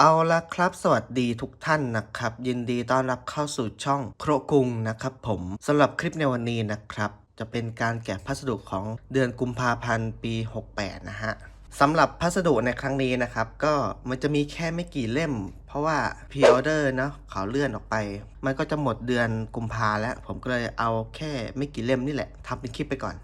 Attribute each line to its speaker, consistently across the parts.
Speaker 1: เอาละครับ สวัสดีทุกท่านนะครับ ยินดีต้อนรับเข้าสู่ช่องโครกุงนะครับผมสำหรับคลิปในวันนี้นะครับ จะเป็นการแกะพัสดุของเดือนกุมภาพันธ์ปี 68 นะฮะสำหรับพัสดุในครั้งนี้นะครับ ก็มันจะมีแค่ไม่กี่เล่ม เพราะว่าพ r ออเดอร์เนาะเขาเลื่อนออกไป มันก็จะหมดเดือนกุมภาแล้ว ผมก็เลยเอาแค่ไม่กี่เล่มนี่แหละทำเป็นคลิปไปก่อน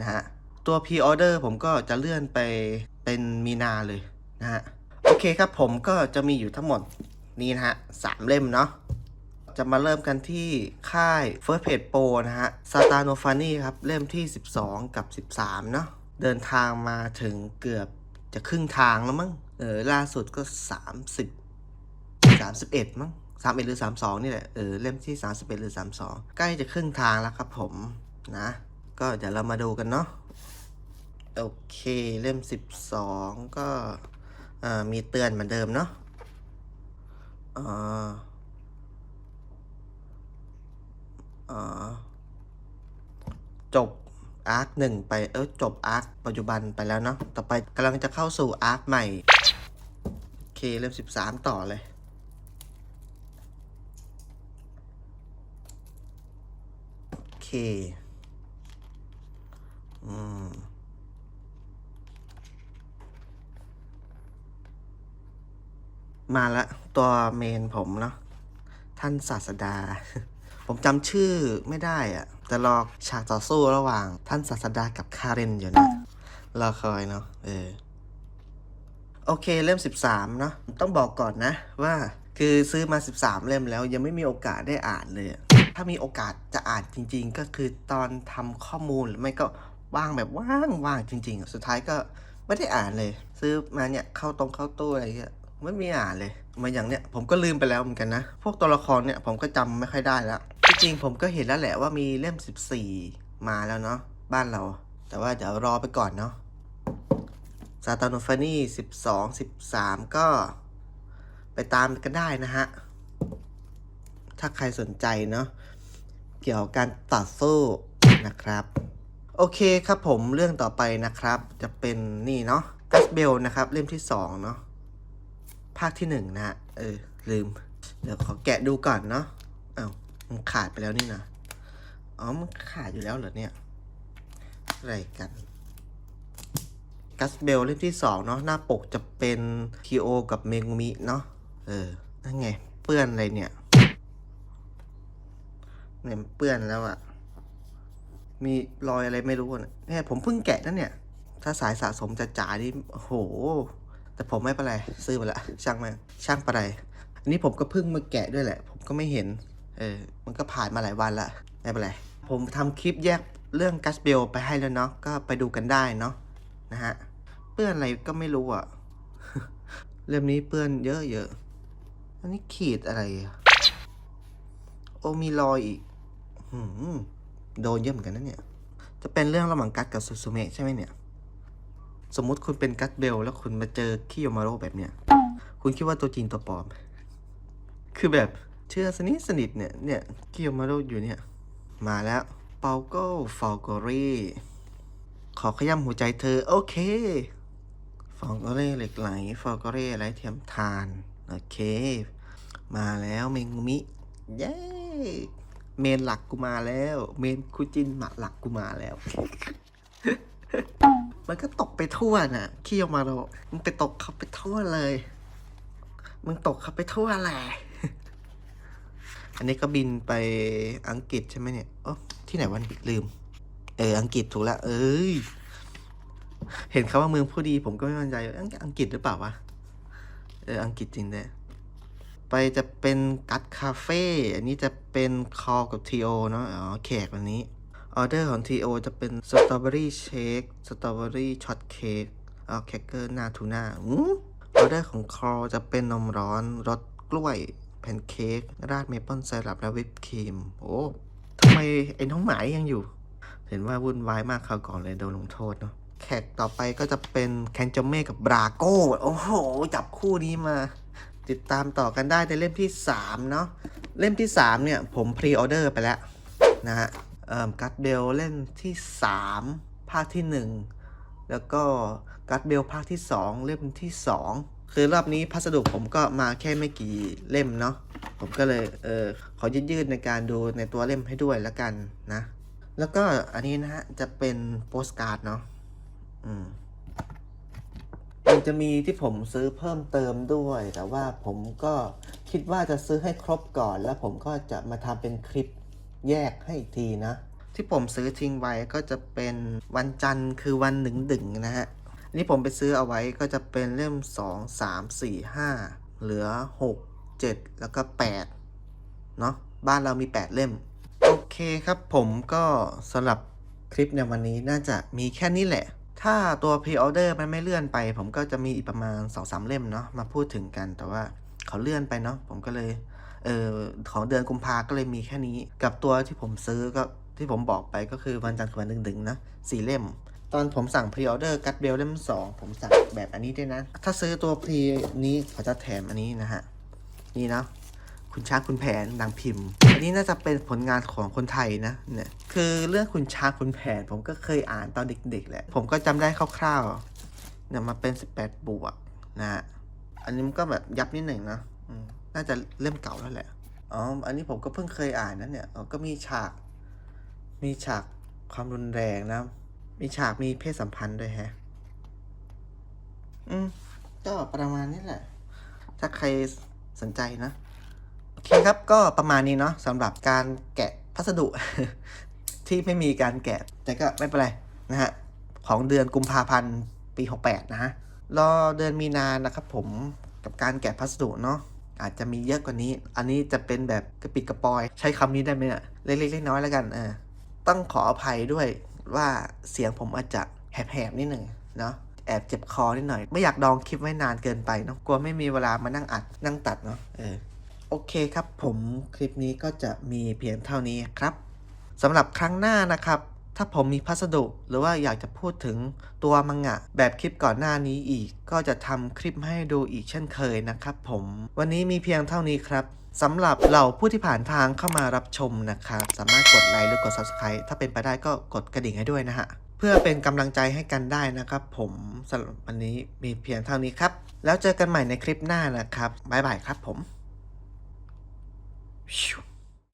Speaker 1: นะฮะตัวพ r ออเดอร์ผมก็จะเลื่อนไปเป็นมีนาเลยนะฮะ อเคครับผมก็จะมีอยู่ทั้งหมดนี้นะฮะสามเล่มเนาะจะมาเริ่มกันที่ค่าย First Page Pro นะฮะ s a t a n o f a n i ครับ เล่มที่ 12 กับ 13 เนาะ เดินทางมาถึงเกือบจะครึ่งทางแล้วมั้ง เออ ล่าสุดก็ 30 31 มั้ง 31 หรือ 32 นี่แหละ เออ เล่มที่ 31 หรือ 32 ใกล้จะครึ่งทางแล้วครับผมนะ ก็เดี๋ยวเรามาดูกันเนาะ โอเค เล่ม 12 ก็อ่า มีเตือนเหมือนเดิมเนาะอ่าอ่าจบอาร์คหนึ่งไป เออจบอาร์คปัจจุบันไปแล้วเนาะ ต่อไปกำลังจะเข้าสู่อาร์คใหม่ โอเคเล่ม13ต่อเลย โอเค อืม มาละตัวเมนผมเนาะท่านศาสดา ผมจำชื่อไม่ได้อะแต่รอฉากต่อสู้ระหว่าง ท่านศาสดากับคาเรนอยู่นะรอคอยเนาะเออโอเคเล่ม 13 เนาะต้องบอกก่อนนะว่าคือซื้อมา 13 เล่มแล้วยังไม่มีโอกาสได้อ่านเลย ถ้ามีโอกาสจะอ่านจริง ๆ ก็คือตอนทำข้อมูลหรือไม่ก็ว่างแบบว่างๆจริง ๆ สุดท้ายก็ไม่ได้อ่านเลย ซื้อมาเนี่ยเข้าตรงเข้าตู้อะไรเงี้ย ไม่มีอ่านเลยมาอย่างเนี้ยผมก็ลืมไปแล้วเหมือนกันนะ พวกตัวละครเนี่ยผมก็จำไม่ค่อยได้แล้วที่จริงผมก็เห็นแล้วแหละว่ามีเล่ม 14 มาแล้วเนาะบ้านเรา แต่ว่าเดี๋ยวรอไปก่อนเนาะซาตานโนฟานี่สิบสองสิบสามก็ไปตามกันได้นะฮะ ถ้าใครสนใจเนาะเกี่ยวกับการต่อสู้นะครับโอเคครับผมเรื่องต่อไปนะครับ จะเป็นนี่เนาะกัสเบลนะครับ เล่มที่สองเนาะ ภาคที่หนึ่งนะเออ ลืม เดี๋ยวขอแกะดูก่อนเนาะเอ้ามันขาดไปแล้วนี่นะอ๋อมันขาดอยู่แล้วเหรอเนี่ย อะไรกันกัสเบลเล่มที่สองเนาะหน้าปกจะเป็นคิโอกับเมงมิเนาะเออนั่นไง เปื้อนอะไรเนี่ยเนี่ยเปื้อนแล้วอะมีรอยอะไรไม่รู้อะเนี่ยผมเพิ่งแกะนั่นเนี่ย ถ้าสายสะสมจะจ๋านี่โอ้โห แต่ผมไม่เป็นไรซื้อมาละช่างม่งช่างปะไรอันนี้ผมก็เพิ่งมาแกะด้วยแหละ ผมก็ไม่เห็นเออมันก็ผ่านมาหลายวันละไม่เป็นไรผมทำคลิปแยกเรื่องกัสเบลไปให้แล้วเนาะก็ไปดูกันได้เนาะนะฮะเปื้อนอะไรก็ไม่รู้อะเล่มนี้เปื้อนเยอะเยอะๆอันนี้ขีดอะไรโอมีรอยอีกโดนเยอะเหมือนกันนะเนี่ย จะเป็นเรื่องระหว่างกัดกับซูซูเมะใช่ไหมเนี่ย สมมุติคุณเป็นกัดเบล แล้วคุณมาเจอคิโยมาโร่แบบเนี้ย คุณคิดว่าตัวจริงตัวปลอม คือแบบเชื่อสนิทสนิทเนี่ย เนี่ยคิโยมาโร่อยู่เนี่ย มาแล้ว เปาโก้ฟอลกอรี่ขอขย้ำหัวใจเธอ โอเค ฟองกอเร่เหล็กไหล ฟองกอเร่ไรเทียมทาน โอเค มาแล้วเมงมิ เย้ เมนหลักกูมาแล้ว เมนคูจินหมาหลักกูมาแล้ว มันก็ตกไปทั่วน่ะขี้ออกมาเรามึงไปตกเขาไปทั่วเลย มึงตกเขาไปทั่วแหละอันนี้ก็บินไปอังกฤษใช่ไหมเนี่ยโอ๋อที่ไหนวันลืม เออ อังกฤษถูกแล้ว เอ้ย เห็นเขาว่าเมืองผู้ดี ผมก็ไม่มั่นใจอังอังกฤษหรือเปล่าวะ เออ อังกฤษจริงแน่ไปจะเป็นกัดคาเฟ่ อันนี้จะเป็นคอกับทีโอเนาะ อ๋อ แขกวันนี้ ออเดอร์ของทีโอจะเป็นสตรอเบอรี่เชคสตรอเบอรี่ช็อตเค้กเอาแคคเกอร์นาทูน่าอือออเดอร์ของคอจะเป็นนมร้อนรสกล้วยแพนเค้กราดเมเปิลไซรัปและวิปครีม โอ้ทำไมไอ้น้องหมายยังอยู่ เห็นว่าวุ่นวายมากคราวก่อนเลยโดนลงโทษเนาะแขกต่อไปก็จะเป็นแคนจอมเม่กับบราโก้ โอ้โห จับคู่นี้มา ติดตามต่อกันได้ในเล่มที่ 3 เนาะเล่มที่ 3 เนี่ย ผมพรีออเดอร์ไปแล้วนะฮะ กัดเบลเล่มที่ 3 ภาคที่ 1 แล้วก็กัดเบลภาคที่ 2 เล่มที่ 2 คือรอบนี้พัสดุผมก็มาแค่ไม่กี่เล่มเนาะผมก็เลยเออขอยืดๆในการดูในตัวเล่มให้ด้วยแล้วกันนะ แล้วก็อันนี้นะฮะ จะเป็นโปสการ์ดเนาะอืมมันจะมีที่ผมซื้อเพิ่มเติมด้วย แต่ว่าผมก็คิดว่าจะซื้อให้ครบก่อน แล้วผมก็จะมาทำเป็นคลิป แยกให้อีกทีนะ ที่ผมซื้อทิ้งไว้ก็จะเป็นวันจันทร์คือวันหนึ่งดึงนะฮะนนี้ผมไปซื้อเอาไว้ก็จะเป็นเล่ม 2 3 4 5 เหลือ 6 7 แล้วก็ 8 เนาะบ้านเรามี 8 เล่ม โอเคครับผมก็สำหรับคลิปในวันนี้น่าจะมีแค่นี้แหละ ถ้าตัว Pre-order มันไม่เลื่อนไป ผมก็จะมีอีกประมาณ 2-3 เล่มเนาะมาพูดถึงกันแต่ว่าเขาเลื่อนไปเนาะผมก็เลย เออของเดือนกุมภาก็เลยมีแค่นี้ กับตัวที่ผมซื้อก็ที่ผมบอกไปก็คือวันจันทร์กับวันดึงๆนะสี่เล่ม ตอนผมสั่งพรีออเดอร์กัดเบลเล่มสองผมสั่งแบบอันนี้ด้วยนะ ถ้าซื้อตัวพรีนี้เขาจะแถมอันนี้นะฮะ นี่นะคุณช้างคุณแผนดังพิมพ์อันนี้น่าจะเป็นผลงานของคนไทยนะเนี่ยคือเรื่องคุณช้างคุณแผน ผมก็เคยอ่านตอนเด็กๆแหละผมก็จำได้คร่าวๆเนี่ยมาเป็น 18 บวกนะฮะอันนี้มันก็แบบยับนิดหนึ่งนะอื น่าจะเล่มเก่าแล้วแหละ อ๋อ อันนี้ผมก็เพิ่งเคยอ่านนะเนี่ย ก็มีฉาก มีฉากความรุนแรงนะ มีฉากมีเพศสัมพันธ์ด้วยแฮะ อืม ก็ประมาณนี้แหละ ถ้าใครสนใจนะ โอเคครับ ก็ประมาณนี้เนาะสำหรับการแกะพัสดุ ที่ไม่มีการแกะ แต่ก็ไม่เป็นไรนะฮะ ของเดือนกุมภาพันธ์ปี 68 นะฮะ รอเดือนมีนานะครับผมกับการแกะพัสดุเนาะ อาจจะมีเยอะกว่านี้ อันนี้จะเป็นแบบกระปิดกระปอย ใช้คำนี้ได้ไหมเนี่ยเล็กๆเล็กน้อยๆแล้วกันเออต้องขออภัยด้วยว่าเสียงผมอาจจะแหบๆนิดหนึ่งเนาะแอบเจ็บคอนิดหน่อย ไม่อยากดองคลิปไว้นานเกินไปเนาะกลัวไม่มีเวลามานั่งอัดนั่งตัดเนาะเออโอเคครับผมคลิปนี้ก็จะมีเพียงเท่านี้ครับสำหรับครั้งหน้านะครับ ถ้าผมมีพัสดุ หรือว่าอยากจะพูดถึงตัวมังงะ แบบคลิปก่อนหน้านี้อีก ก็จะทำคลิปให้ดูอีกเช่นเคยนะครับผม วันนี้มีเพียงเท่านี้ครับสำหรับเหล่าผู้ที่ผ่านทางเข้ามารับชมนะครับ สามารถกดไลค์หรือกด Subscribe ถ้าเป็นไปได้ก็กดกระดิ่งให้ด้วยนะฮะ เพื่อเป็นกำลังใจให้กันได้นะครับ ผมสำหรับวันนี้มีเพียงเท่านี้ครับ แล้วเจอกันใหม่ในคลิปหน้านะครับบ๊ายบายครับผม